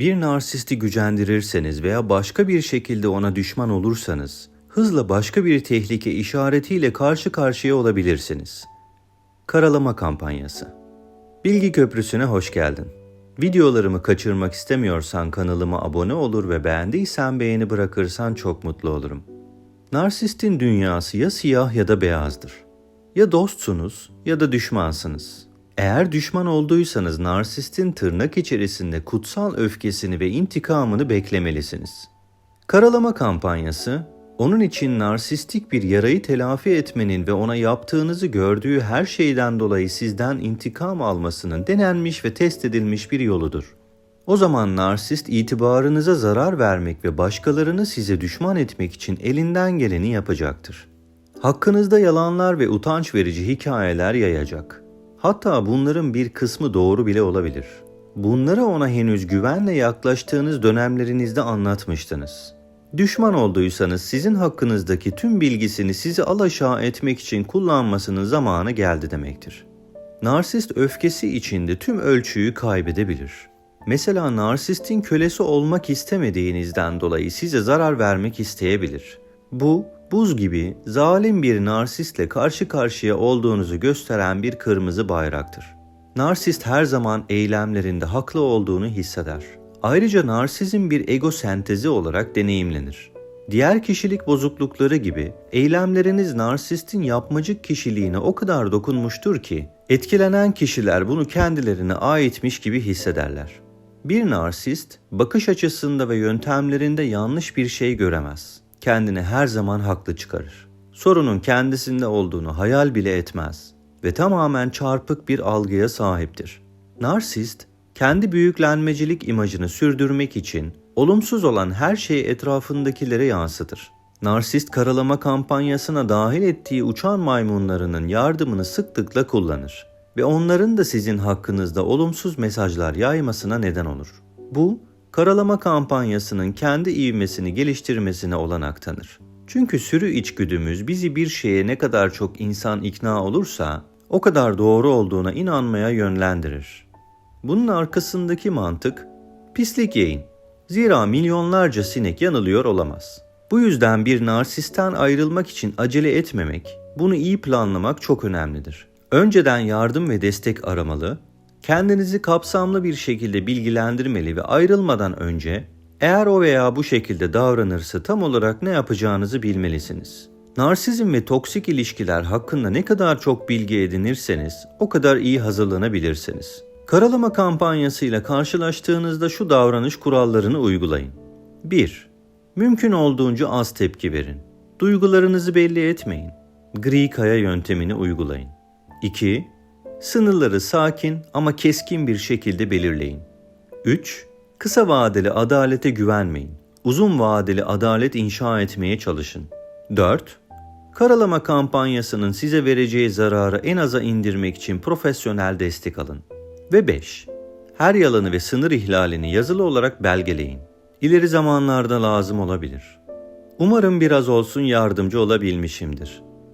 Bir narsisti gücendirirseniz veya başka bir şekilde ona düşman olursanız, hızla başka bir tehlike işaretiyle karşı karşıya olabilirsiniz. Karalama kampanyası. Bilgi Köprüsü'ne hoş geldin. Videolarımı kaçırmak istemiyorsan kanalıma abone olur ve beğendiysen beğeni bırakırsan çok mutlu olurum. Narsistin dünyası ya siyah ya da beyazdır. Ya dostsunuz ya da düşmansınız. Eğer düşman olduysanız narsistin tırnak içerisinde kutsal öfkesini ve intikamını beklemelisiniz. Karalama kampanyası, onun için narsistik bir yarayı telafi etmenin ve ona yaptığınızı gördüğü her şeyden dolayı sizden intikam almasının denenmiş ve test edilmiş bir yoludur. O zaman narsist itibarınıza zarar vermek ve başkalarını size düşman etmek için elinden geleni yapacaktır. Hakkınızda yalanlar ve utanç verici hikayeler yayacak. Hatta bunların bir kısmı doğru bile olabilir. Bunları ona henüz güvenle yaklaştığınız dönemlerinizde anlatmıştınız. Düşman olduysanız sizin hakkınızdaki tüm bilgisini sizi alaşağı etmek için kullanmasının zamanı geldi demektir. Narsist öfkesi içinde tüm ölçüyü kaybedebilir. Mesela narsistin kölesi olmak istemediğinizden dolayı size zarar vermek isteyebilir. Bu, buz gibi zalim bir narsistle karşı karşıya olduğunuzu gösteren bir kırmızı bayraktır. Narsist her zaman eylemlerinde haklı olduğunu hisseder. Ayrıca narsizm bir ego sentezi olarak deneyimlenir. Diğer kişilik bozuklukları gibi eylemleriniz narsistin yapmacık kişiliğine o kadar dokunmuştur ki etkilenen kişiler bunu kendilerine aitmiş gibi hissederler. Bir narsist bakış açısında ve yöntemlerinde yanlış bir şey göremez. Kendini her zaman haklı çıkarır. Sorunun kendisinde olduğunu hayal bile etmez ve tamamen çarpık bir algıya sahiptir. Narsist kendi büyüklenmecilik imajını sürdürmek için olumsuz olan her şeyi etrafındakilere yansıtır. Narsist karalama kampanyasına dahil ettiği uçan maymunlarının yardımını sıklıkla kullanır ve onların da sizin hakkınızda olumsuz mesajlar yaymasına neden olur. Bu, karalama kampanyasının kendi ivmesini geliştirmesine olanak tanır. Çünkü sürü içgüdümüz bizi bir şeye ne kadar çok insan ikna olursa o kadar doğru olduğuna inanmaya yönlendirir. Bunun arkasındaki mantık pislik yiyin. Zira milyonlarca sinek yanılıyor olamaz. Bu yüzden bir narsisten ayrılmak için acele etmemek, bunu iyi planlamak çok önemlidir. Önceden yardım ve destek aramalı, kendinizi kapsamlı bir şekilde bilgilendirmeli ve ayrılmadan önce eğer o veya bu şekilde davranırsa tam olarak ne yapacağınızı bilmelisiniz. Narsizm ve toksik ilişkiler hakkında ne kadar çok bilgi edinirseniz o kadar iyi hazırlanabilirsiniz. Karalama kampanyasıyla karşılaştığınızda şu davranış kurallarını uygulayın. 1. Mümkün olduğunca az tepki verin. Duygularınızı belli etmeyin. Gri kaya yöntemini uygulayın. 2. Sınırları sakin ama keskin bir şekilde belirleyin. 3. Kısa vadeli adalete güvenmeyin. Uzun vadeli adalet inşa etmeye çalışın. 4. Karalama kampanyasının size vereceği zararı en aza indirmek için profesyonel destek alın. Ve 5. Her yalanı ve sınır ihlalini yazılı olarak belgeleyin. İleri zamanlarda lazım olabilir. Umarım biraz olsun yardımcı olabilmişimdir.